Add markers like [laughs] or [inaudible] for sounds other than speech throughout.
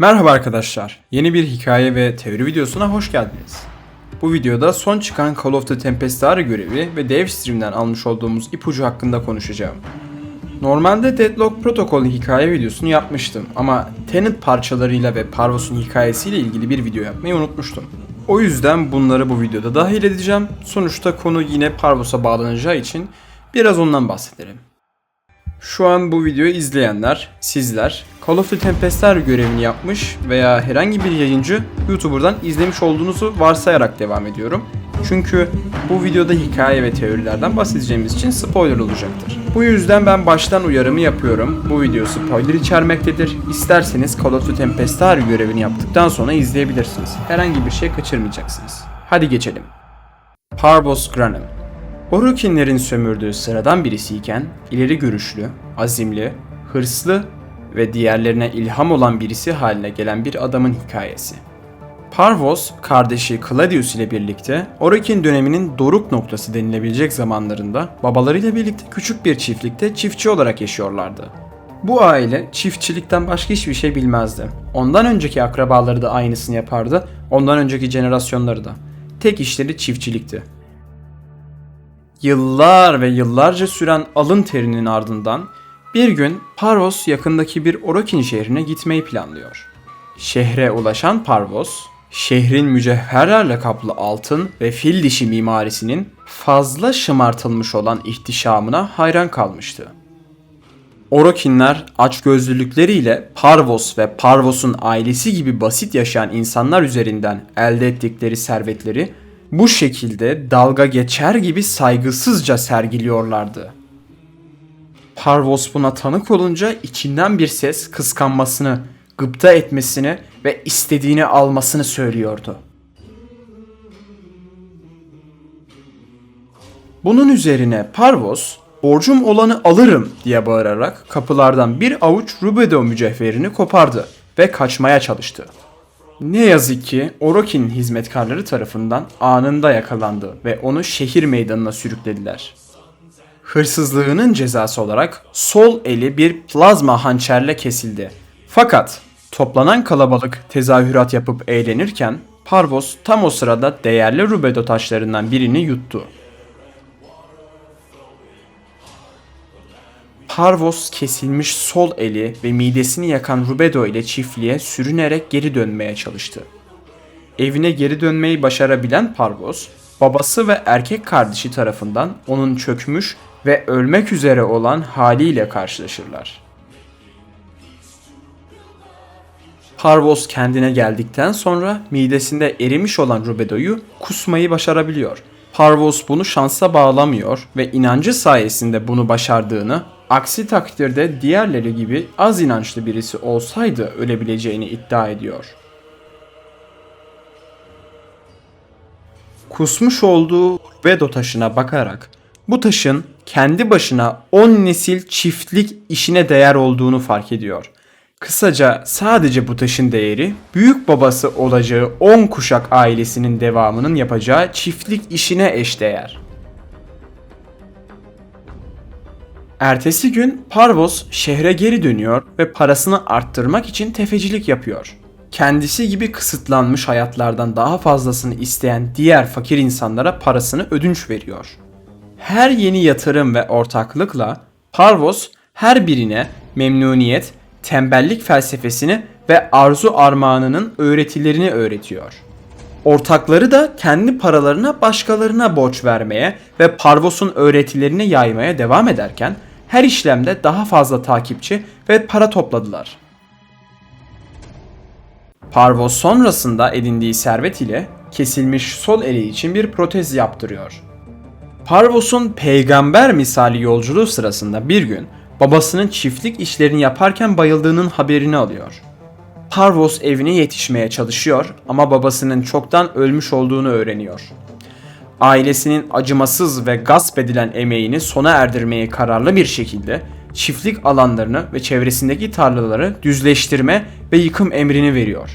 Merhaba arkadaşlar. Yeni bir hikaye ve teori videosuna hoş geldiniz. Bu videoda son çıkan Call of the Tempestari görevi ve Devstream'den almış olduğumuz ipucu hakkında konuşacağım. Normalde Deadlock Protocol hikaye videosunu yapmıştım ama Tenet parçalarıyla ve Parvos'un hikayesiyle ilgili bir video yapmayı unutmuştum. O yüzden bunları bu videoda dahil edeceğim. Sonuçta konu yine Parvos'a bağlanacağı için biraz ondan bahsedelim. Şu an bu videoyu izleyenler, sizler Call of the Tempestar görevini yapmış veya herhangi bir yayıncı YouTuber'dan izlemiş olduğunuzu varsayarak devam ediyorum. Çünkü bu videoda hikaye ve teorilerden bahsedeceğimiz için spoiler olacaktır. Bu yüzden ben baştan uyarımı yapıyorum. Bu video spoiler içermektedir. İsterseniz Call of the Tempestar görevini yaptıktan sonra izleyebilirsiniz. Herhangi bir şey kaçırmayacaksınız. Hadi geçelim. Parvos Granum Orokinlerin sömürdüğü sıradan birisiyken ileri görüşlü, azimli, hırslı ve diğerlerine ilham olan birisi haline gelen bir adamın hikayesi. Parvos, kardeşi Claudius ile birlikte Orokin döneminin doruk noktası denilebilecek zamanlarında babalarıyla birlikte küçük bir çiftlikte çiftçi olarak yaşıyorlardı. Bu aile çiftçilikten başka hiçbir şey bilmezdi. Ondan önceki akrabaları da aynısını yapardı, ondan önceki jenerasyonları da. Tek işleri çiftçilikti. Yıllar ve yıllarca süren alın terinin ardından bir gün Parvos yakındaki bir Orokin şehrine gitmeyi planlıyor. Şehre ulaşan Parvos, şehrin mücevherlerle kaplı altın ve fil dişi mimarisinin fazla şımartılmış olan ihtişamına hayran kalmıştı. Orokinler açgözlülükleriyle Parvos ve Parvos'un ailesi gibi basit yaşayan insanlar üzerinden elde ettikleri servetleri bu şekilde dalga geçer gibi saygısızca sergiliyorlardı. Parvos buna tanık olunca içinden bir ses kıskanmasını, gıpta etmesini ve istediğini almasını söylüyordu. Bunun üzerine Parvos, borcum olanı alırım diye bağırarak kapılardan bir avuç rubedo mücevherini kopardı ve kaçmaya çalıştı. Ne yazık ki Orokin hizmetkarları tarafından anında yakalandı ve onu şehir meydanına sürüklediler. Hırsızlığının cezası olarak sol eli bir plazma hançerle kesildi. Fakat toplanan kalabalık tezahürat yapıp eğlenirken Parvos tam o sırada değerli rubedo taşlarından birini yuttu. Parvos kesilmiş sol eli ve midesini yakan Rubedo ile çiftliğe sürünerek geri dönmeye çalıştı. Evine geri dönmeyi başarabilen Parvos, babası ve erkek kardeşi tarafından onun çökmüş ve ölmek üzere olan haliyle karşılaşırlar. Parvos kendine geldikten sonra midesinde erimiş olan Rubedo'yu kusmayı başarabiliyor. Parvos bunu şansa bağlamıyor ve inancı sayesinde bunu başardığını, aksi takdirde diğerleri gibi az inançlı birisi olsaydı ölebileceğini iddia ediyor. Kusmuş olduğu Rubedo taşına bakarak bu taşın kendi başına 10 nesil çiftlik işine değer olduğunu fark ediyor. Kısaca sadece bu taşın değeri büyük babası olacağı 10 kuşak ailesinin devamının yapacağı çiftlik işine eşdeğer. Ertesi gün Parvos şehre geri dönüyor ve parasını arttırmak için tefecilik yapıyor. Kendisi gibi kısıtlanmış hayatlardan daha fazlasını isteyen diğer fakir insanlara parasını ödünç veriyor. Her yeni yatırım ve ortaklıkla Parvos her birine memnuniyet, tembellik felsefesini ve arzu armağanının öğretilerini öğretiyor. Ortakları da kendi paralarına başkalarına borç vermeye ve Parvos'un öğretilerini yaymaya devam ederken her işlemde daha fazla takipçi ve para topladılar. Parvos sonrasında edindiği servet ile kesilmiş sol eli için bir protez yaptırıyor. Parvos'un peygamber misali yolculuğu sırasında bir gün babasının çiftlik işlerini yaparken bayıldığının haberini alıyor. Parvos evine yetişmeye çalışıyor ama babasının çoktan ölmüş olduğunu öğreniyor. Ailesinin acımasız ve gasp edilen emeğini sona erdirmeye kararlı bir şekilde çiftlik alanlarını ve çevresindeki tarlaları düzleştirme ve yıkım emrini veriyor.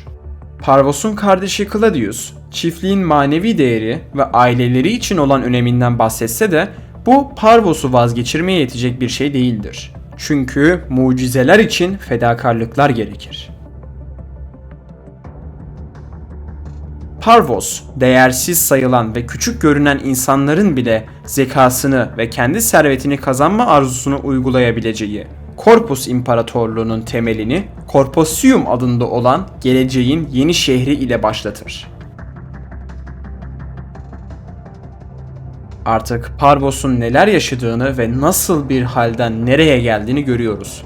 Parvos'un kardeşi Claudius, çiftliğin manevi değeri ve aileleri için olan öneminden bahsetse de Bu Parvos'u vazgeçirmeye yetecek bir şey değildir. Çünkü mucizeler için fedakarlıklar gerekir. Parvos, değersiz sayılan ve küçük görünen insanların bile zekasını ve kendi servetini kazanma arzusunu uygulayabileceği Korpus İmparatorluğu'nun temelini Corposium adında olan geleceğin yeni şehri ile başlatır. Artık Parvos'un neler yaşadığını ve nasıl bir halden nereye geldiğini görüyoruz.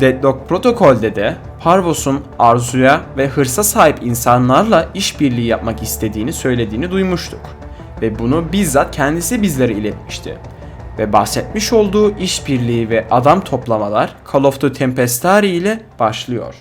Deadlock Protokol'de de Parvos'un arzuya ve hırsa sahip insanlarla işbirliği yapmak istediğini söylediğini duymuştuk. Ve bunu bizzat kendisi bizlere iletmişti. Ve bahsetmiş olduğu işbirliği ve adam toplamalar Call of the Tempestari ile başlıyor.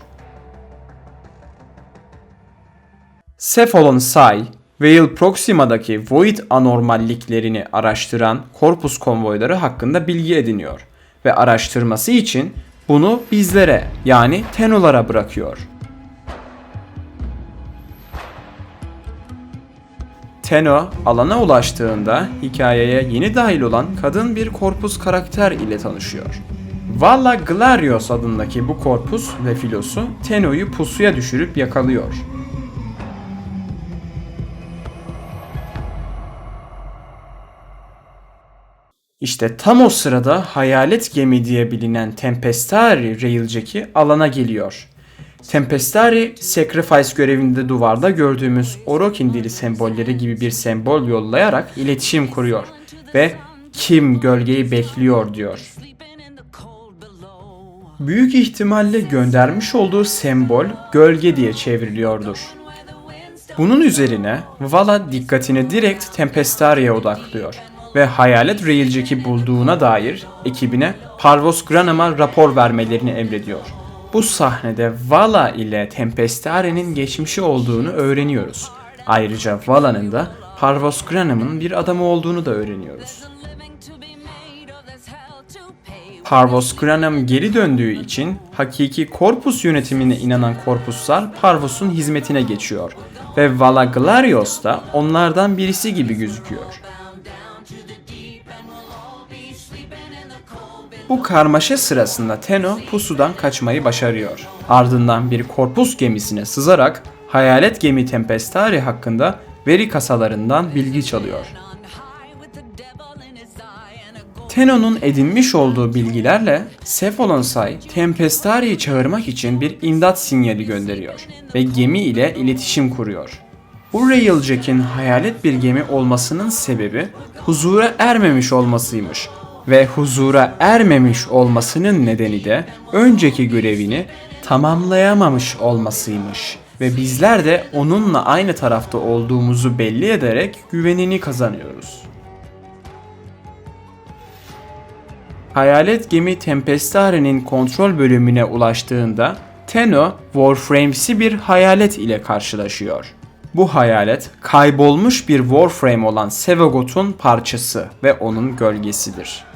Cephalon Psi, Veil Proxima'daki Void anormalliklerini araştıran Corpus konvoyları hakkında bilgi ediniyor ve araştırması için bunu bizlere yani Teno'lara bırakıyor. Teno alana ulaştığında hikayeye yeni dahil olan kadın bir korpus karakter ile tanışıyor. Valla Glarios adındaki bu korpus ve filosu Teno'yu pusuya düşürüp yakalıyor. İşte tam o sırada hayalet gemi diye bilinen Tempestari Railjack'i alana geliyor. Tempestari, Sacrifice görevinde duvarda gördüğümüz Orokin dili sembolleri gibi bir sembol yollayarak iletişim kuruyor ve kim gölgeyi bekliyor diyor. Büyük ihtimalle göndermiş olduğu sembol gölge diye çevriliyordur. Bunun üzerine Vala dikkatini direkt Tempestari'ye odaklıyor ve hayalet Railjack'i bulduğuna dair ekibine Parvos Granam'a rapor vermelerini emrediyor. Bu sahnede Vala ile Tempestari'nin geçmişi olduğunu öğreniyoruz. Ayrıca Vala'nın da Parvos Granam'ın bir adamı olduğunu da öğreniyoruz. Parvos Granam geri döndüğü için hakiki korpus yönetimine inanan korpuslar Parvos'un hizmetine geçiyor ve Vala Glarios da onlardan birisi gibi gözüküyor. Bu karmaşa sırasında Tenno pusudan kaçmayı başarıyor. Ardından bir korpus gemisine sızarak hayalet gemi Tempestari hakkında veri kasalarından bilgi çalıyor. Tenno'nun edinmiş olduğu bilgilerle Cephalonsai Tempestari'yi çağırmak için bir imdat sinyali gönderiyor ve gemi ile iletişim kuruyor. Bu Railjack'in hayalet bir gemi olmasının sebebi huzura ermemiş olmasıymış ve huzura ermemiş olmasının nedeni de önceki görevini tamamlayamamış olmasıymış ve bizler de onunla aynı tarafta olduğumuzu belli ederek güvenini kazanıyoruz. Hayalet gemi Tempestari'nin kontrol bölümüne ulaştığında Tenno Warframes'i bir hayalet ile karşılaşıyor. Bu hayalet kaybolmuş bir Warframe olan Sevogot'un parçası ve onun gölgesidir.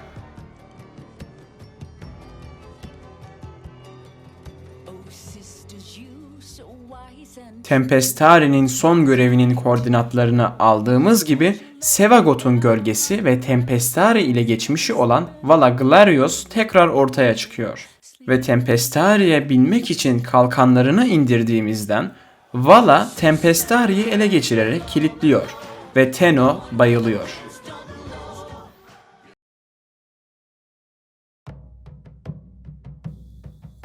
Tempestari'nin son görevinin koordinatlarını aldığımız gibi Sevagot'un gölgesi ve Tempestari ile geçmişi olan Vala Glarios tekrar ortaya çıkıyor. Ve Tempestari'ye binmek için kalkanlarını indirdiğimizden Vala Tempestari'yi ele geçirerek kilitliyor ve Tenno bayılıyor.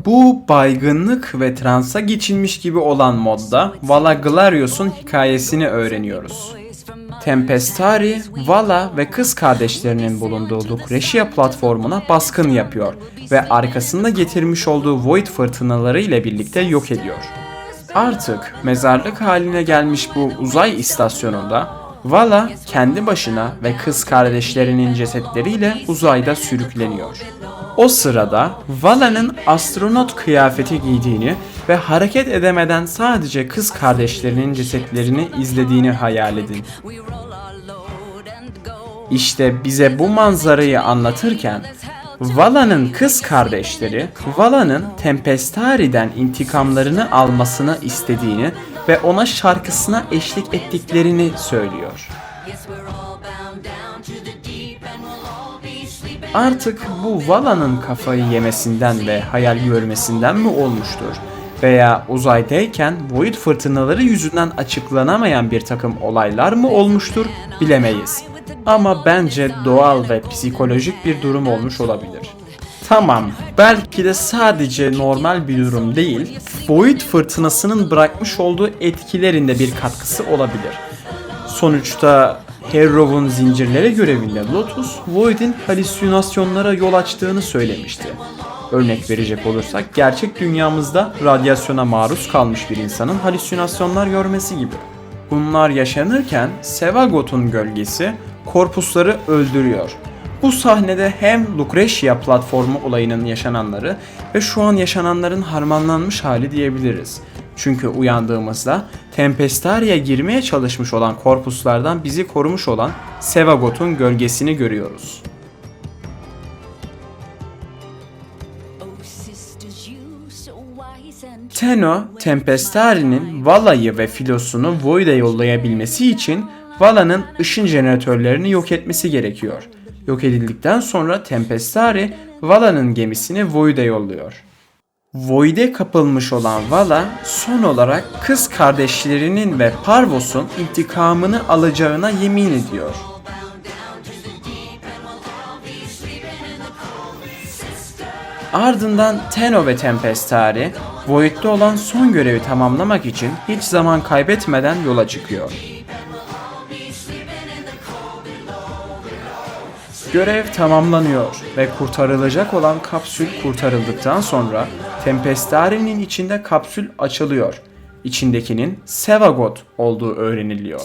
Bu baygınlık ve transa geçilmiş gibi olan modda Vala Glarios'un hikayesini öğreniyoruz. Tempestari, Vala ve kız kardeşlerinin bulunduğu Lucretia platformuna baskın yapıyor ve arkasında getirmiş olduğu Void fırtınaları ile birlikte yok ediyor. Artık mezarlık haline gelmiş bu uzay istasyonunda Vala kendi başına ve kız kardeşlerinin cesetleriyle uzayda sürükleniyor. O sırada Vala'nın astronot kıyafeti giydiğini ve hareket edemeden sadece kız kardeşlerinin cesetlerini izlediğini hayal edin. İşte bize bu manzarayı anlatırken Vala'nın kız kardeşleri Vala'nın Tempestari'den intikamlarını almasını istediğini ve ona şarkısına eşlik ettiklerini söylüyor. Artık bu Vala'nın kafayı yemesinden ve hayal görmesinden mi olmuştur? Veya uzaydayken Void fırtınaları yüzünden açıklanamayan bir takım olaylar mı olmuştur bilemeyiz. Ama bence doğal ve psikolojik bir durum olmuş olabilir. Tamam, belki de sadece normal bir durum değil, Void fırtınasının bırakmış olduğu etkilerinde bir katkısı olabilir. Sonuçta Harrow'un zincirlere görevinde Lotus, Void'in halüsinasyonlara yol açtığını söylemişti. Örnek verecek olursak gerçek dünyamızda radyasyona maruz kalmış bir insanın halüsinasyonlar görmesi gibi. Bunlar yaşanırken Sevagot'un gölgesi korpusları öldürüyor. Bu sahnede hem Lucretia platformu olayının yaşananları ve şu an yaşananların harmanlanmış hali diyebiliriz. Çünkü uyandığımızda Tempestaria'ya girmeye çalışmış olan korpuslardan bizi korumuş olan Sevagot'un gölgesini görüyoruz. Tenno, Tempestari'nin Vala'yı ve filosunu Void'e yollayabilmesi için Vala'nın ışın jeneratörlerini yok etmesi gerekiyor. Yok edildikten sonra Tempestari, Vala'nın gemisini Void'e yolluyor. Void'e kapılmış olan Vala son olarak kız kardeşlerinin ve Parvos'un intikamını alacağına yemin ediyor. Ardından Tenno ve Tempestari, Void'de olan son görevi tamamlamak için hiç zaman kaybetmeden yola çıkıyor. Görev tamamlanıyor ve kurtarılacak olan kapsül kurtarıldıktan sonra Tempestari'nin içinde kapsül açılıyor. İçindekinin Sevagot olduğu öğreniliyor.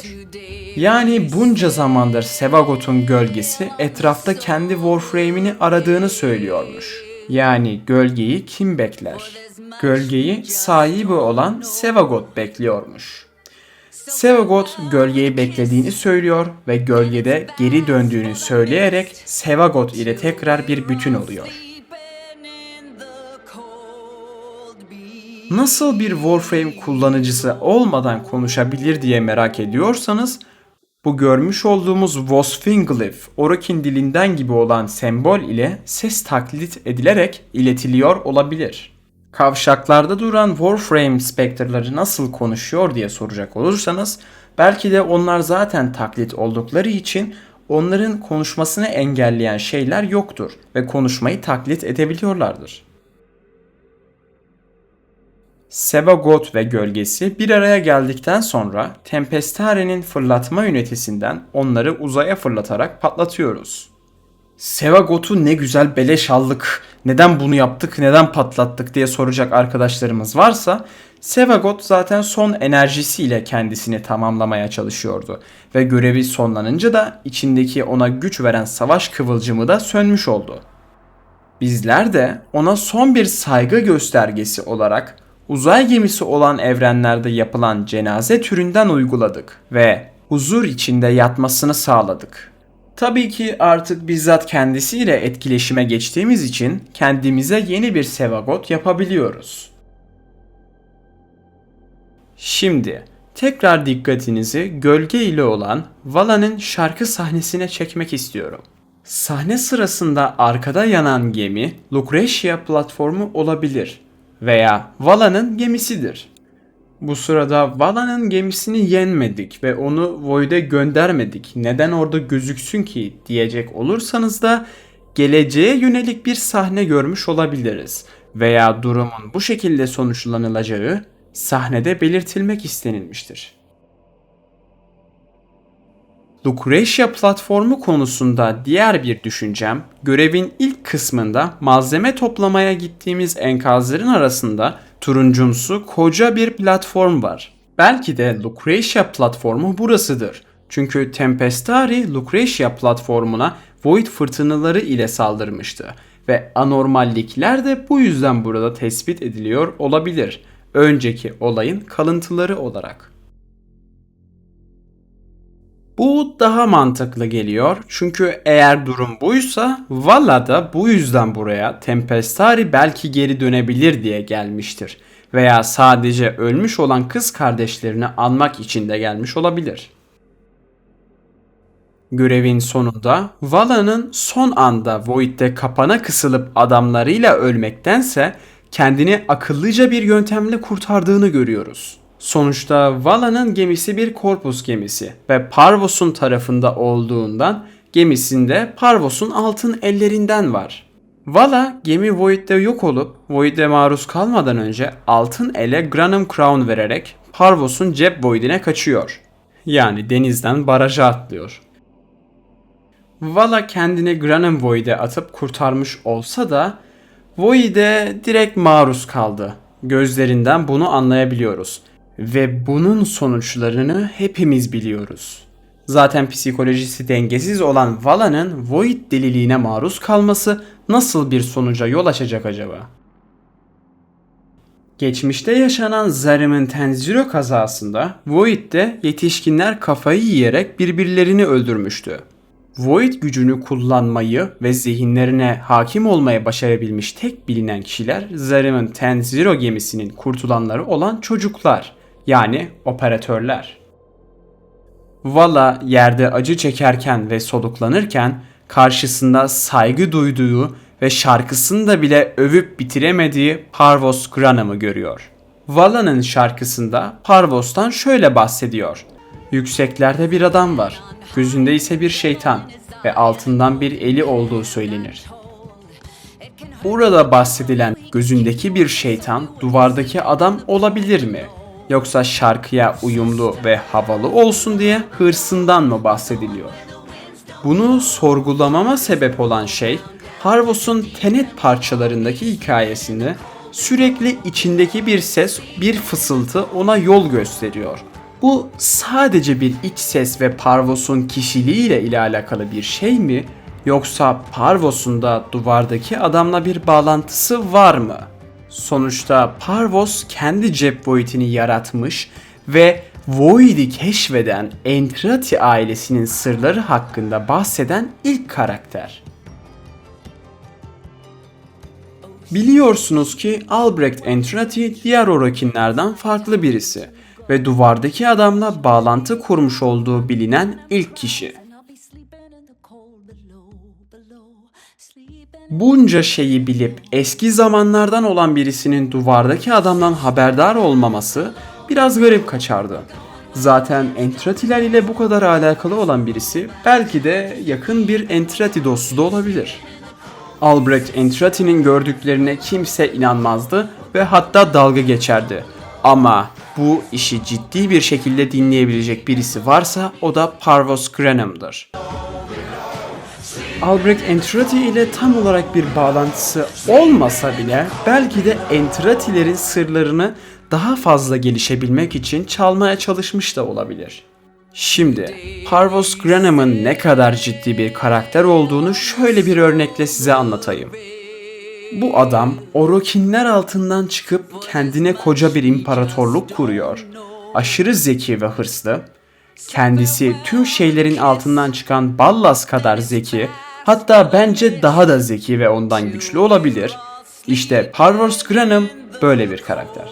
Yani bunca zamandır Sevagot'un gölgesi etrafta kendi Warframe'ini aradığını söylüyormuş. Yani gölgeyi kim bekler? Gölgeyi sahibi olan Sevagot bekliyormuş. Sevagot gölgeyi beklediğini söylüyor ve gölgede geri döndüğünü söyleyerek Sevagot ile tekrar bir bütün oluyor. Nasıl bir Warframe kullanıcısı olmadan konuşabilir diye merak ediyorsanız bu görmüş olduğumuz Vosfinglyph, Orokin dilinden gibi olan sembol ile ses taklit edilerek iletiliyor olabilir. Kavşaklarda duran Warframe Spectre'ları nasıl konuşuyor diye soracak olursanız belki de onlar zaten taklit oldukları için onların konuşmasını engelleyen şeyler yoktur ve konuşmayı taklit edebiliyorlardır. Sevagot ve gölgesi bir araya geldikten sonra Tempestare'nin fırlatma ünitesinden onları uzaya fırlatarak patlatıyoruz. Sevagot'u ne güzel beleş aldık, neden bunu yaptık, neden patlattık diye soracak arkadaşlarımız varsa Sevagot zaten son enerjisiyle kendisini tamamlamaya çalışıyordu ve görevi sonlanınca da içindeki ona güç veren savaş kıvılcımı da sönmüş oldu. Bizler de ona son bir saygı göstergesi olarak uzay gemisi olan evrenlerde yapılan cenaze türünden uyguladık ve huzur içinde yatmasını sağladık. Tabii ki artık bizzat kendisiyle etkileşime geçtiğimiz için kendimize yeni bir sevagot yapabiliyoruz. Şimdi tekrar dikkatinizi gölge ile olan Vala'nın şarkı sahnesine çekmek istiyorum. Sahne sırasında arkada yanan gemi Lucretia platformu olabilir veya Vala'nın gemisidir. Bu sırada Vala'nın gemisini yenmedik ve onu Void'e göndermedik. Neden orada gözüksün ki diyecek olursanız da geleceğe yönelik bir sahne görmüş olabiliriz veya durumun bu şekilde sonuçlanılacağı sahnede belirtilmek istenilmiştir. Lucretia platformu konusunda diğer bir düşüncem, görevin ilk kısmında malzeme toplamaya gittiğimiz enkazların arasında turuncumsu koca bir platform var. Belki de Lucretia platformu burasıdır. Çünkü Tempestari Lucretia platformuna Void fırtınaları ile saldırmıştı ve anormallikler de bu yüzden burada tespit ediliyor olabilir. Önceki olayın kalıntıları olarak. Bu daha mantıklı geliyor. Çünkü eğer durum buysa Vala da bu yüzden buraya Tempestari belki geri dönebilir diye gelmiştir. Veya sadece ölmüş olan kız kardeşlerini anmak için de gelmiş olabilir. Görevin sonunda Vala'nın son anda Void'de kapana kısılıp adamlarıyla ölmektense kendini akıllıca bir yöntemle kurtardığını görüyoruz. Sonuçta Vala'nın gemisi bir korpus gemisi ve Parvos'un tarafında olduğundan gemisinde Parvos'un altın ellerinden var. Vala gemi Void'de yok olup Void'e maruz kalmadan önce altın ele Granum Crown vererek Parvos'un cep Void'ine kaçıyor. Yani denizden baraja atlıyor. Vala kendini Granum Void'e atıp kurtarmış olsa da Void'e direkt maruz kaldı. Gözlerinden bunu anlayabiliyoruz. Ve bunun sonuçlarını hepimiz biliyoruz. Zaten psikolojisi dengesiz olan Vala'nın Void deliliğine maruz kalması nasıl bir sonuca yol açacak acaba? Geçmişte yaşanan Zarimin Tenziro kazasında Void'de yetişkinler kafayı yiyerek birbirlerini öldürmüştü. Void gücünü kullanmayı ve zihinlerine hakim olmaya başarabilmiş tek bilinen kişiler Zarimin Tenziro gemisinin kurtulanları olan çocuklar yani operatörler. Vala yerde acı çekerken ve soluklanırken karşısında saygı duyduğu ve şarkısında bile övüp bitiremediği Parvos Granam'ı görüyor. Vala'nın şarkısında Parvos'tan şöyle bahsediyor. Yükseklerde bir adam var, gözünde ise bir şeytan ve altından bir eli olduğu söylenir. Burada bahsedilen gözündeki bir şeytan duvardaki adam olabilir mi? Yoksa şarkıya uyumlu ve havalı olsun diye hırsından mı bahsediliyor? Bunu sorgulamama sebep olan şey Harvos'un Tenet parçalarındaki hikayesinde sürekli içindeki bir ses, bir fısıltı ona yol gösteriyor. Bu sadece bir iç ses ve Parvos'un kişiliğiyle ile alakalı bir şey mi? Yoksa Parvos'un da duvardaki adamla bir bağlantısı var mı? Sonuçta Parvos kendi cep boyutunu yaratmış ve Void'i keşfeden Entrati ailesinin sırları hakkında bahseden ilk karakter. Biliyorsunuz ki Albrecht Entrati diğer Orokinlerden farklı birisi ve duvardaki adamla bağlantı kurmuş olduğu bilinen ilk kişi. Bunca şeyi bilip eski zamanlardan olan birisinin duvardaki adamdan haberdar olmaması biraz garip kaçardı. Zaten Entratiler ile bu kadar alakalı olan birisi belki de yakın bir Entrati dostu da olabilir. Albrecht Entrati'nin gördüklerine kimse inanmazdı ve hatta dalga geçerdi. Ama bu işi ciddi bir şekilde dinleyebilecek birisi varsa o da Parvos Granum'dır. Albrecht Entrati ile tam olarak bir bağlantısı olmasa bile belki de Entratilerin sırlarını daha fazla gelişebilmek için çalmaya çalışmış da olabilir. Şimdi Parvos Granum'ın ne kadar ciddi bir karakter olduğunu şöyle bir örnekle size anlatayım. Bu adam Orokinler altından çıkıp kendine koca bir imparatorluk kuruyor. Aşırı zeki ve hırslı. Kendisi tüm şeylerin altından çıkan Ballas kadar zeki, hatta bence daha da zeki ve ondan güçlü olabilir. İşte Parvos Granum böyle bir karakter.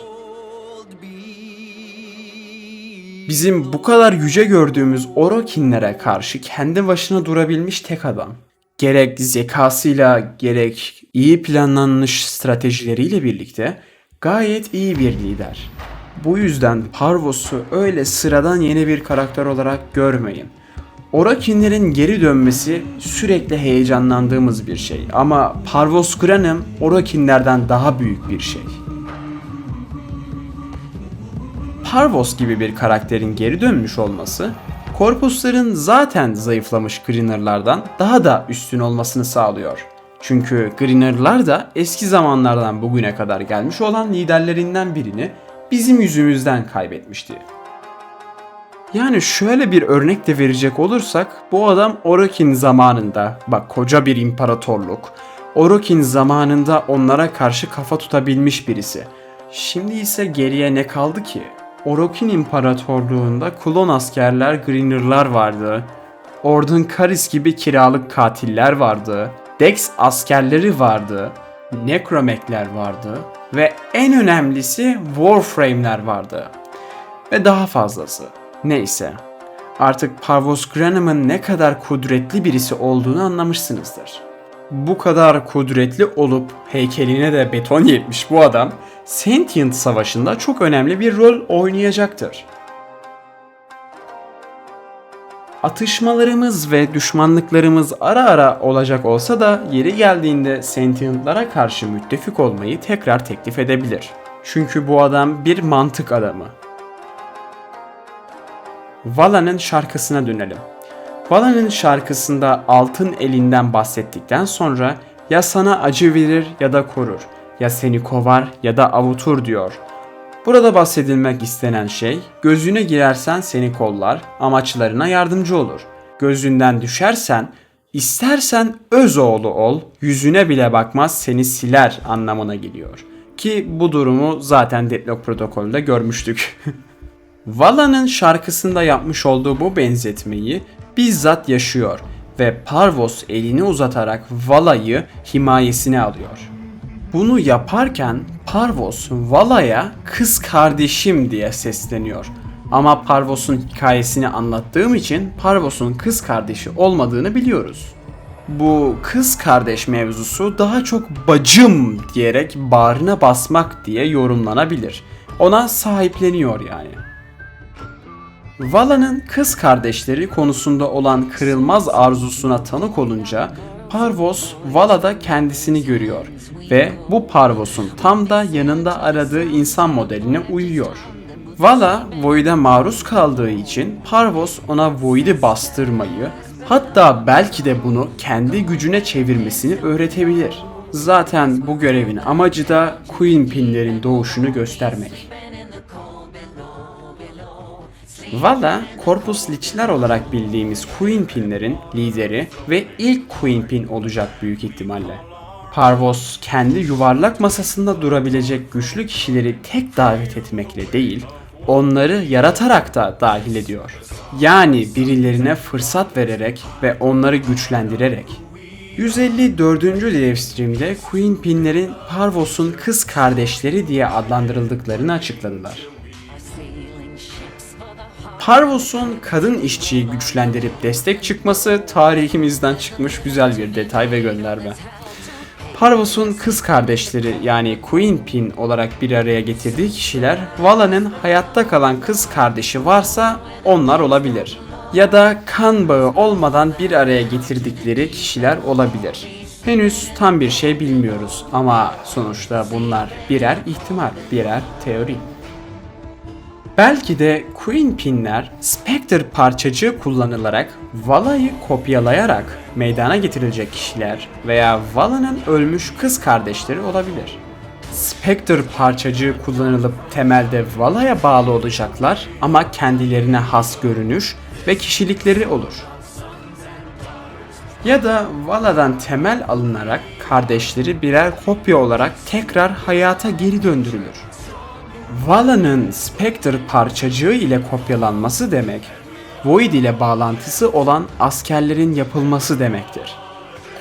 Bizim bu kadar yüce gördüğümüz Orokinlere karşı kendi başına durabilmiş tek adam. Gerek zekasıyla gerek iyi planlanmış stratejileriyle birlikte gayet iyi bir lider. Bu yüzden Parvos'u öyle sıradan yeni bir karakter olarak görmeyin. Orakinlerin geri dönmesi sürekli heyecanlandığımız bir şey ama Parvos Granum Orakinlerden daha büyük bir şey. Parvos gibi bir karakterin geri dönmüş olması, korpusların zaten zayıflamış Greener'lardan daha da üstün olmasını sağlıyor. Çünkü Greener'lar da eski zamanlardan bugüne kadar gelmiş olan liderlerinden birini bizim yüzümüzden kaybetmişti. Yani şöyle bir örnek de verecek olursak bu adam Orokin zamanında bak koca bir imparatorluk Orokin zamanında onlara karşı kafa tutabilmiş birisi. Şimdi ise geriye ne kaldı ki? Orokin İmparatorluğunda klon askerler Greener'lar vardı. Orden Karis gibi kiralık katiller vardı. Dex askerleri vardı. Necromekler vardı. Ve en önemlisi Warframe'ler vardı. Ve daha fazlası. Neyse. Artık Parvos Granum'un ne kadar kudretli birisi olduğunu anlamışsınızdır. Bu kadar kudretli olup heykeline de beton yetmiş bu adam, Sentient Savaşı'nda çok önemli bir rol oynayacaktır. Atışmalarımız ve düşmanlıklarımız ara ara olacak olsa da yeri geldiğinde Sentient'lara karşı müttefik olmayı tekrar teklif edebilir. Çünkü bu adam bir mantık adamı. Vala'nın şarkısına dönelim. Vala'nın şarkısında altın elinden bahsettikten sonra ya sana acı verir ya da korur, ya seni kovar ya da avutur diyor. Burada bahsedilmek istenen şey, gözüne girersen seni kollar, amaçlarına yardımcı olur. Gözünden düşersen, istersen öz oğlu ol, yüzüne bile bakmaz seni siler anlamına geliyor. Ki bu durumu zaten Deadlock protokolünde görmüştük. [laughs] Vala'nın şarkısında yapmış olduğu bu benzetmeyi bizzat yaşıyor ve Parvos elini uzatarak Vala'yı himayesine alıyor. Bunu yaparken Parvos Vala'ya kız kardeşim diye sesleniyor. Ama Parvos'un hikayesini anlattığım için Parvos'un kız kardeşi olmadığını biliyoruz. Bu kız kardeş mevzusu daha çok bacım diyerek bağrına basmak diye yorumlanabilir. Ona sahipleniyor yani. Vala'nın kız kardeşleri konusunda olan kırılmaz arzusuna tanık olunca Parvos Vala'da kendisini görüyor ve bu Parvos'un tam da yanında aradığı insan modeline uyuyor. Vala Void'e maruz kaldığı için Parvos ona Void'i bastırmayı hatta belki de bunu kendi gücüne çevirmesini öğretebilir. Zaten bu görevin amacı da Queen Pin'lerin doğuşunu göstermek. Vala, Corpus Lich'ler olarak bildiğimiz Queen Pin'lerin lideri ve ilk Queen Pin olacak büyük ihtimalle. Parvos kendi yuvarlak masasında durabilecek güçlü kişileri tek davet etmekle değil, onları yaratarak da dahil ediyor. Yani birilerine fırsat vererek ve onları güçlendirerek. 154. live stream'de Queen Pin'lerin Parvos'un kız kardeşleri diye adlandırıldıklarını açıkladılar. Parvos'un kadın işçiyi güçlendirip destek çıkması tarihimizden çıkmış güzel bir detay ve gönderme. Parvos'un kız kardeşleri yani Queen Pin olarak bir araya getirdiği kişiler Vala'nın hayatta kalan kız kardeşi varsa onlar olabilir. Ya da kan bağı olmadan bir araya getirdikleri kişiler olabilir. Henüz tam bir şey bilmiyoruz ama sonuçta bunlar birer ihtimal, birer teori. Belki de Queen Pin'ler Spectre parçacığı kullanılarak Vala'yı kopyalayarak meydana getirilecek kişiler veya Vala'nın ölmüş kız kardeşleri olabilir. Spectre parçacığı kullanılıp temelde Vala'ya bağlı olacaklar ama kendilerine has görünüş ve kişilikleri olur. Ya da Vala'dan temel alınarak kardeşleri birer kopya olarak tekrar hayata geri döndürülür. Vala'nın Spectre parçacığı ile kopyalanması demek, Void ile bağlantısı olan askerlerin yapılması demektir.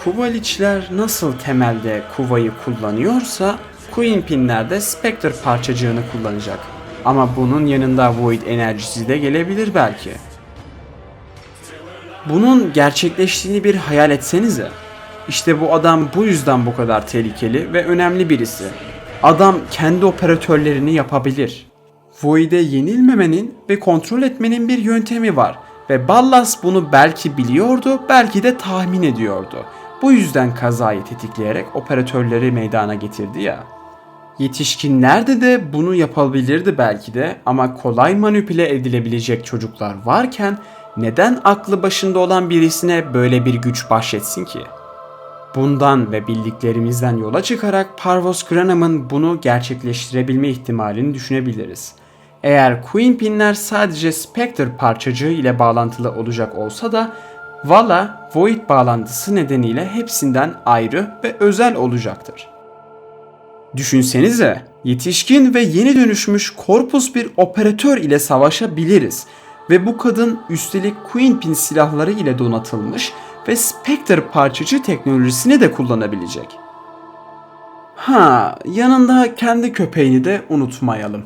Kuvaliçler nasıl temelde Kuva'yı kullanıyorsa, Queen Pin'ler de Spectre parçacığını kullanacak. Ama bunun yanında Void enerjisi de gelebilir belki. Bunun gerçekleştiğini bir hayal etsenize. İşte bu adam bu yüzden bu kadar tehlikeli ve önemli birisi. Adam kendi operatörlerini yapabilir. Void'e yenilmemenin ve kontrol etmenin bir yöntemi var ve Ballas bunu belki biliyordu, belki de tahmin ediyordu. Bu yüzden kazayı tetikleyerek operatörleri meydana getirdi ya. Yetişkinlerde de bunu yapabilirdi belki de ama kolay manipüle edilebilecek çocuklar varken neden aklı başında olan birisine böyle bir güç bahşetsin ki? Bundan ve bildiklerimizden yola çıkarak Parvos Granum'un bunu gerçekleştirebilme ihtimalini düşünebiliriz. Eğer Queen Pin'ler sadece Spectre parçacığı ile bağlantılı olacak olsa da Vala Void bağlantısı nedeniyle hepsinden ayrı ve özel olacaktır. Düşünsenize, yetişkin ve yeni dönüşmüş korpus bir operatör ile savaşabiliriz ve bu kadın üstelik Queen Pin silahları ile donatılmış ve Spectre parçacı teknolojisini de kullanabilecek. Ha, yanında kendi köpeğini de unutmayalım.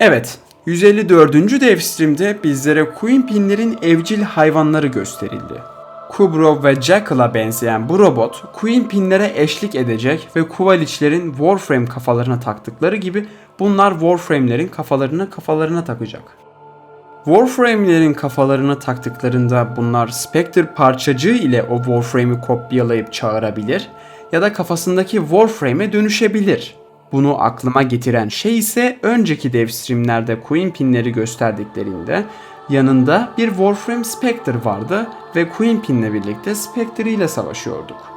Evet, 154. dev stream'de bizlere Queen Pin'lerin evcil hayvanları gösterildi. Kubro ve Jackal'a benzeyen bu robot Queen Pin'lere eşlik edecek ve Kuvaliçlerin Warframe kafalarına taktıkları gibi bunlar Warframe'lerin kafalarını kafalarına takacak. Warframe'lerin kafalarını taktıklarında bunlar Spectre parçacığı ile o Warframe'i kopyalayıp çağırabilir ya da kafasındaki Warframe'e dönüşebilir. Bunu aklıma getiren şey ise önceki dev streamlerde Queen Pin'leri gösterdiklerinde yanında bir Warframe Spectre vardı ve Queen Pin'le birlikte Spectre ile savaşıyorduk.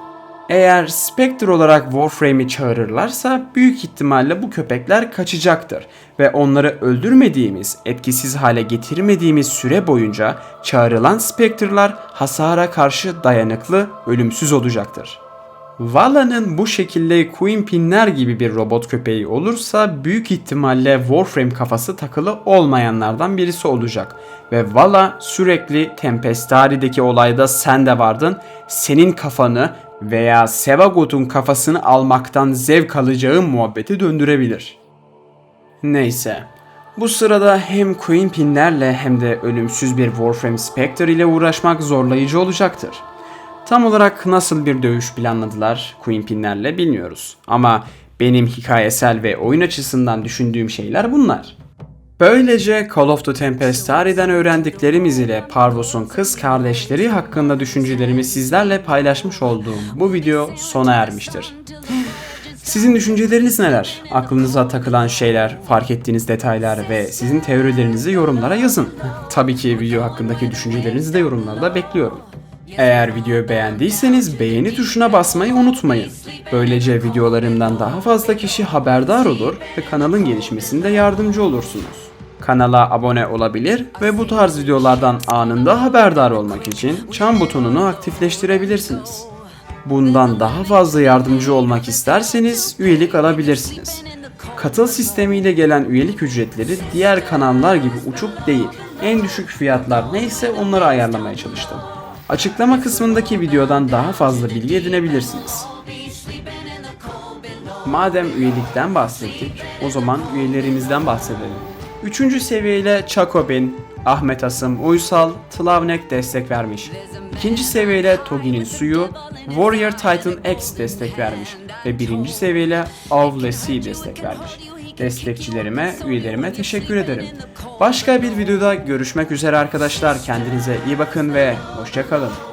Eğer Spectre olarak Warframe'i çağırırlarsa büyük ihtimalle bu köpekler kaçacaktır ve onları öldürmediğimiz, etkisiz hale getirmediğimiz süre boyunca çağrılan Spectre'lar hasara karşı dayanıklı, ölümsüz olacaktır. Vala'nın bu şekilde Queen Pinler gibi bir robot köpeği olursa büyük ihtimalle Warframe kafası takılı olmayanlardan birisi olacak. Ve Vala sürekli Tempestari'deki olayda sen de vardın, senin kafanı veya Sevagot'un kafasını almaktan zevk alacağı muhabbeti döndürebilir. Neyse. Bu sırada hem Queen Pinlerle hem de ölümsüz bir Warframe Spectre ile uğraşmak zorlayıcı olacaktır. Tam olarak nasıl bir dövüş planladılar Queen Pinlerle bilmiyoruz. Ama benim hikayesel ve oyun açısından düşündüğüm şeyler bunlar. Böylece Call of the Tempestari'den öğrendiklerimiz ile Parvos'un kız kardeşleri hakkında düşüncelerimi sizlerle paylaşmış olduğum bu video sona ermiştir. Sizin düşünceleriniz neler? Aklınıza takılan şeyler, fark ettiğiniz detaylar ve sizin teorilerinizi yorumlara yazın. Tabii ki video hakkındaki düşüncelerinizi de yorumlarda bekliyorum. Eğer videoyu beğendiyseniz beğeni tuşuna basmayı unutmayın. Böylece videolarımdan daha fazla kişi haberdar olur ve kanalın gelişmesinde yardımcı olursunuz. Kanala abone olabilir ve bu tarz videolardan anında haberdar olmak için çan butonunu aktifleştirebilirsiniz. Bundan daha fazla yardımcı olmak isterseniz üyelik alabilirsiniz. Katıl sistemiyle gelen üyelik ücretleri diğer kanallar gibi uçuk değil. En düşük fiyatlar neyse onları ayarlamaya çalıştım. Açıklama kısmındaki videodan daha fazla bilgi edinebilirsiniz. Madem üyelikten bahsettik, o zaman üyelerimizden bahsedelim. Üçüncü seviyeyle Chakobin, Ahmet Asım Uysal, Tlavnek destek vermiş. İkinci seviyeyle Togi'nin suyu, Warrior Titan X destek vermiş. Ve birinci seviyeyle Avlesi destek vermiş. Destekçilerime, üyelerime teşekkür ederim. Başka bir videoda görüşmek üzere arkadaşlar. Kendinize iyi bakın ve hoşçakalın.